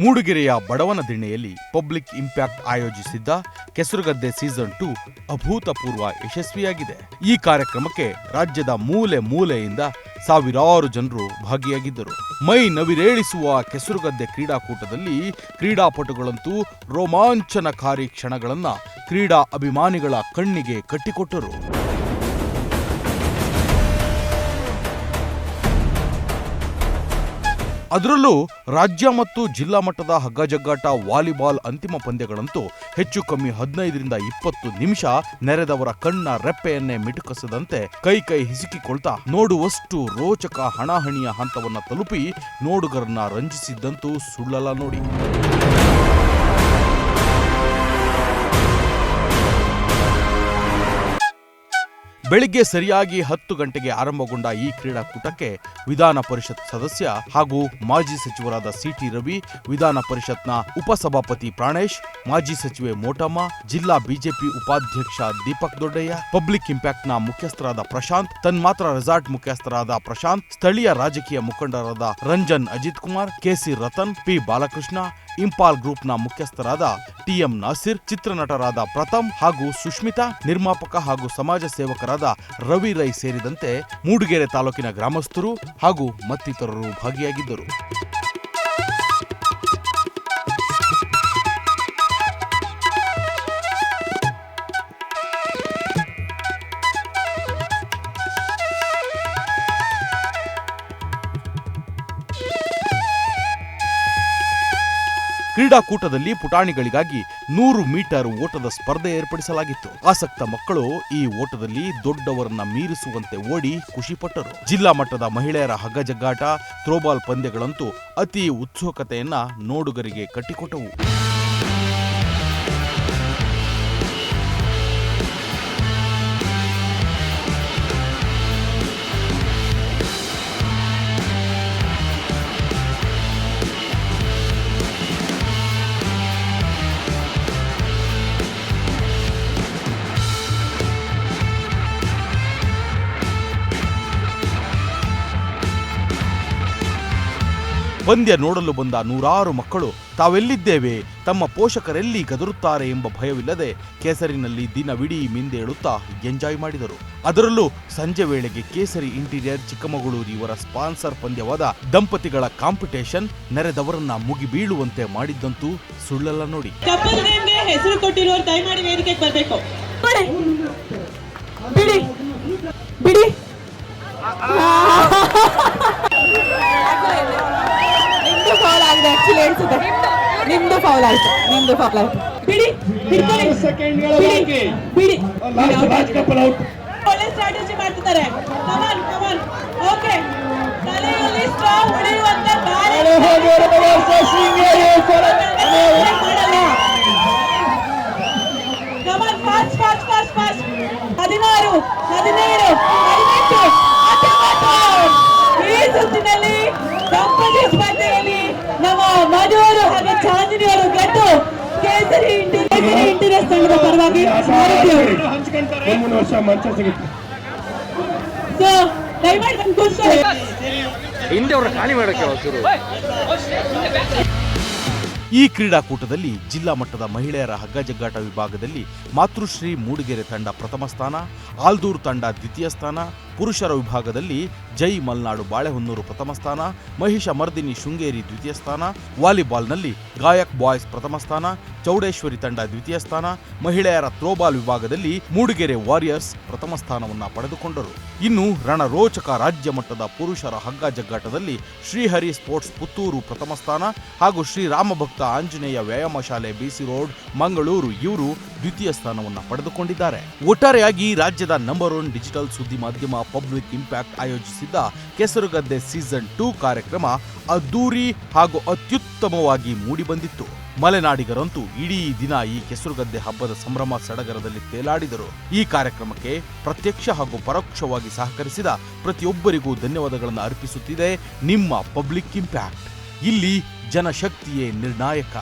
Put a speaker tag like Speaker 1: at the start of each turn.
Speaker 1: ಮೂಡುಗೆರೆಯ ಬಡವನ ದಿಣ್ಣೆಯಲ್ಲಿ public impact ಆಯೋಜಿಸಿದ್ದ ಕೆಸರುಗದ್ದೆ season two ಅಭೂತಪೂರ್ವ ಯಶಸ್ವಿಯಾಗಿದೆ. ಈ ಕಾರ್ಯಕ್ರಮಕ್ಕೆ ರಾಜ್ಯದ ಮೂಲೆ ಮೂಲೆಯಿಂದ ಸಾವಿರಾರು ಜನರು ಭಾಗಿಯಾಗಿದ್ದರು. ಮೈ ನವಿರೇಳಿಸುವ ಕೆಸರುಗದ್ದೆ ಕ್ರೀಡಾಕೂಟದಲ್ಲಿ ಕ್ರೀಡಾಪಟುಗಳಂತೂ ರೋಮಾಂಚನಕಾರಿ ಕ್ಷಣಗಳನ್ನ ಕ್ರೀಡಾ ಅಭಿಮಾನಿಗಳ ಕಣ್ಣಿಗೆ ಕಟ್ಟಿಕೊಟ್ಟರು. ಅದರಲ್ಲೂ ರಾಜ್ಯ ಮತ್ತು ಜಿಲ್ಲಾ ಮಟ್ಟದ ಹಗ್ಗಜಗ್ಗಾಟ, ವಾಲಿಬಾಲ್ ಅಂತಿಮ ಪಂದ್ಯಗಳಂತೂ ಹೆಚ್ಚು ಕಮ್ಮಿ ಹದಿನೈದರಿಂದ ಇಪ್ಪತ್ತು ನಿಮಿಷ ನೆರೆದವರ ಕಣ್ಣ ರೆಪ್ಪೆಯನ್ನೇ ಮಿಟುಕಸದಂತೆ ಕೈ ಕೈ ಹಿಸುಕಿಕೊಳ್ತಾ ನೋಡುವಷ್ಟು ರೋಚಕ ಹಣಾಹಣಿಯ ಹಂತವನ್ನ ತಲುಪಿ ನೋಡುಗರನ್ನ ರಂಜಿಸಿದ್ದಂತೂ ಸುಳ್ಳಲ್ಲ ನೋಡಿ. ಬೆಳಿಗ್ಗೆ ಸರಿಯಾಗಿ ಹತ್ತು ಗಂಟೆಗೆ ಆರಂಭಗೊಂಡ ಈ ಕ್ರೀಡಾಕೂಟಕ್ಕೆ ವಿಧಾನ ಪರಿಷತ್ ಸದಸ್ಯ ಹಾಗೂ ಮಾಜಿ ಸಚಿವರಾದ ಸಿಟಿ ರವಿ, ವಿಧಾನ ಪರಿಷತ್ನ ಉಪಸಭಾಪತಿ ಪ್ರಾಣೇಶ್, ಮಾಜಿ ಸಚಿವೆ ಮೋಟಮ್ಮ, ಜಿಲ್ಲಾ ಬಿಜೆಪಿ ಉಪಾಧ್ಯಕ್ಷ ದೀಪಕ್ ದೊಡ್ಡಯ್ಯ, ಪಬ್ಲಿಕ್ ಇಂಪ್ಯಾಕ್ಟ್ನ ಮುಖ್ಯಸ್ಥರಾದ ಪ್ರಶಾಂತ್, ತನ್ಮಾತ್ರ ರೆಸಾರ್ಟ್ ಮುಖ್ಯಸ್ಥರಾದ ಪ್ರಶಾಂತ್, ಸ್ಥಳೀಯ ರಾಜಕೀಯ ಮುಖಂಡರಾದ ರಂಜನ್ ಅಜಿತ್ ಕುಮಾರ್, ಕೆಸಿ ರತನ್, ಪಿ ಬಾಲಕೃಷ್ಣ, ಇಂಪಾಲ್ ಗ್ರೂಪ್ನ ಮುಖ್ಯಸ್ಥರಾದ ಟಿಎಂ ನಾಸಿರ್ ಚಿತ್ರನಟರಾದ ಪ್ರಥಮ್ ಹಾಗೂ ಸುಷ್ಮಿತಾ, ನಿರ್ಮಾಪಕ ಹಾಗೂ ಸಮಾಜ ಸೇವಕರಾದ ರವಿ ರೈ ಸೇರಿದಂತೆ ಮೂಡಿಗೆರೆ ತಾಲೂಕಿನ ಗ್ರಾಮಸ್ಥರು ಹಾಗೂ ಮತ್ತಿತರರು ಭಾಗಿಯಾಗಿದ್ದರು. ಕ್ರೀಡಾಕೂಟದಲ್ಲಿ ಪುಟಾಣಿಗಳಿಗಾಗಿ ನೂರು ಮೀಟರ್ ಓಟದ ಸ್ಪರ್ಧೆ ಏರ್ಪಡಿಸಲಾಗಿತ್ತು. ಆಸಕ್ತ ಮಕ್ಕಳು ಈ ಓಟದಲ್ಲಿ ದೊಡ್ಡವರನ್ನ ಮೀರಿಸುವಂತೆ ಓಡಿ ಖುಷಿಪಟ್ಟರು. ಜಿಲ್ಲಾ ಮಟ್ಟದ ಮಹಿಳೆಯರ ಹಗ್ಗಜಗ್ಗಾಟ ಥ್ರೋಬಾಲ್ ಪಂದ್ಯಗಳಂತೂ ಅತಿ ಉತ್ಸುಕತೆಯನ್ನ ನೋಡುಗರಿಗೆ ಕಟ್ಟಿಕೊಟ್ಟವು. ಪಂದ್ಯ ನೋಡಲು ಬಂದ ನೂರಾರು ಮಕ್ಕಳು ತಾವೆಲ್ಲಿದ್ದೇವೆ? ತಮ್ಮ ಪೋಷಕರೆಲ್ಲಿ ಗದರುತ್ತಾರೆ ಎಂಬ ಭಯವಿಲ್ಲದೆ ಕೇಸರಿನಲ್ಲಿ ದಿನವಿಡೀ ಮಿಂದೇಳುತ್ತಾ ಎಂಜಾಯ್ ಮಾಡಿದರು. ಅದರಲ್ಲೂ ಸಂಜೆ ವೇಳೆಗೆ ಕೇಸರಿ ಇಂಟೀರಿಯರ್ ಚಿಕ್ಕಮಗಳೂರು ಇವರ ಸ್ಪಾನ್ಸರ್ ಪಂದ್ಯವಾದ ದಂಪತಿಗಳ ಕಾಂಪಿಟೇಷನ್ ನೆರೆದವರನ್ನ ಮುಗಿಬೀಳುವಂತೆ ಮಾಡಿದ್ದಂತೂ ಸುಳ್ಳಲ್ಲ ನೋಡಿ.
Speaker 2: ಹೆಸರು ವೇದಿಕೆಗೆ ಬರಬೇಕು.
Speaker 3: ಬಿಡಿ. ಫೌಲ್ ಆಯ್ತು ನಿಮ್ದು ಫೌಲ್ ಆಯ್ತು
Speaker 2: ಬಿಡಿ ಹಿಡ್ಕೊಳ್ಳಿ
Speaker 4: ಸೆಕೆಂಡ್ಗಳ
Speaker 2: ಬಿಡಿ
Speaker 4: ಬಾಕಿ.
Speaker 2: ಬಿಡಿ
Speaker 4: ಲಾಸ್ಟ್ ರಾಜ್ ಕಪಲ್ ಔಟ್
Speaker 2: ಒಳ್ಳೆ ಸ್ಟ್ರಾಟಜಿ ಮಾಡ್ತಿದ್ದಾರೆ ಕಮಾನ್ ಕಮಾನ್ ಓಕೆ ತಲೆಯಲ್ಲಿ ಸ್ಟ್ರಾ ಹೊಡೆಯುವಂತ ಗಾಳಿ come on fast fast fast fast ಹದಿನಾರು ಹದಿನೇಳು ಹದಿನೆಂಟು ಹತ್ತೊಂಬತ್ತು ಈ ಸುತ್ತಿನಲ್ಲಿ ದಂಪತಿ ಸ್ಪರ್ಧೆಯಲ್ಲಿ ನಮ್ಮ ಮಧುವರು ಹಾಗೂ ಗಟ್ಟು ಕೇಸರಿ ತಂಡದ ಪರವಾಗಿ ಆರೋಗ್ಯವರು
Speaker 4: ಹಂಚ್ಕೊಂತಾರೆ. ಮುಂದಿನ ವರ್ಷ ಮಂಚ ಸಿಗುತ್ತೆ.
Speaker 2: ಸೊ ದಯಮಾಡಿ ಬಂದು
Speaker 5: ಹಿಂದೆ ಅವ್ರ ಖಾಲಿ ಮಾಡಕ್ಕೆ ಹೊಸರು
Speaker 1: ಈ ಕ್ರೀಡಾಕೂಟದಲ್ಲಿ ಜಿಲ್ಲಾ ಮಟ್ಟದ ಮಹಿಳೆಯರ ಹಗ್ಗಜಗ್ಗಾಟ ವಿಭಾಗದಲ್ಲಿ ಮಾತೃಶ್ರೀ ಮೂಡಿಗೆರೆ ತಂಡ ಪ್ರಥಮ ಸ್ಥಾನ ಆಲ್ದೂರ್ ತಂಡ ದ್ವಿತೀಯ ಸ್ಥಾನ ಪುರುಷರ ವಿಭಾಗದಲ್ಲಿ ಜೈ ಮಲ್ನಾಡು ಬಾಳೆಹೊನ್ನೂರು ಪ್ರಥಮ ಸ್ಥಾನ, ಮಹಿಷ ಮರ್ದಿನಿ ಶೃಂಗೇರಿ ದ್ವಿತೀಯ ಸ್ಥಾನ, ವಾಲಿಬಾಲ್ನಲ್ಲಿ ಗಾಯಕ್ ಬಾಯ್ಸ್ ಪ್ರಥಮ ಸ್ಥಾನ, ಚೌಡೇಶ್ವರಿ ತಂಡ ದ್ವಿತೀಯ ಸ್ಥಾನ, ಮಹಿಳೆಯರ ಥ್ರೋಬಾಲ್ ವಿಭಾಗದಲ್ಲಿ ಮೂಡಿಗೆರೆ ವಾರಿಯರ್ಸ್ ಪ್ರಥಮ ಸ್ಥಾನವನ್ನು ಪಡೆದುಕೊಂಡರು. ಇನ್ನು ರಣರೋಚಕ ರಾಜ್ಯ ಮಟ್ಟದ ಪುರುಷರ ಹಗ್ಗ ಜಗ್ಗಾಟದಲ್ಲಿ ಶ್ರೀಹರಿ ಸ್ಪೋರ್ಟ್ಸ್ ಪುತ್ತೂರು ಪ್ರಥಮ ಸ್ಥಾನ ಹಾಗೂ ಶ್ರೀ ರಾಮಭಕ್ತ ಆಂಜನೇಯ ವ್ಯಾಯಾಮ ಶಾಲೆ ಬಿಸಿ ರೋಡ್, ಮಂಗಳೂರು ಇವರು ದ್ವಿತೀಯ ಸ್ಥಾನವನ್ನು ಪಡೆದುಕೊಂಡಿದ್ದಾರೆ. ಒಟ್ಟಾರೆಯಾಗಿ ರಾಜ್ಯದ ನಂಬರ್ ಒನ್ ಡಿಜಿಟಲ್ ಸುದ್ದಿ ಮಾಧ್ಯಮ ಪಬ್ಲಿಕ್ ಇಂಪ್ಯಾಕ್ಟ್ ಆಯೋಜಿಸಿದ್ದ ಕೆಸರುಗದ್ದೆ ಸೀಸನ್ ಟೂ ಕಾರ್ಯಕ್ರಮ ಅದ್ದೂರಿ ಹಾಗೂ ಅತ್ಯುತ್ತಮವಾಗಿ ಮೂಡಿಬಂದಿತ್ತು ಮಲೆನಾಡಿಗರಂತೂ ಇಡೀ ದಿನ ಈ ಕೆಸರುಗದ್ದೆ ಹಬ್ಬದ ಸಂಭ್ರಮ ಸಡಗರದಲ್ಲಿ ತೇಲಾಡಿದರು. ಈ ಕಾರ್ಯಕ್ರಮಕ್ಕೆ ಪ್ರತ್ಯಕ್ಷ ಹಾಗೂ ಪರೋಕ್ಷವಾಗಿ ಸಹಕರಿಸಿದ ಪ್ರತಿಯೊಬ್ಬರಿಗೂ ಧನ್ಯವಾದಗಳನ್ನು ಅರ್ಪಿಸುತ್ತಿದೆ ನಿಮ್ಮ ಪಬ್ಲಿಕ್ ಇಂಪ್ಯಾಕ್ಟ್. ಇಲ್ಲಿ ಜನಶಕ್ತಿಯೇ ನಿರ್ಣಾಯಕ.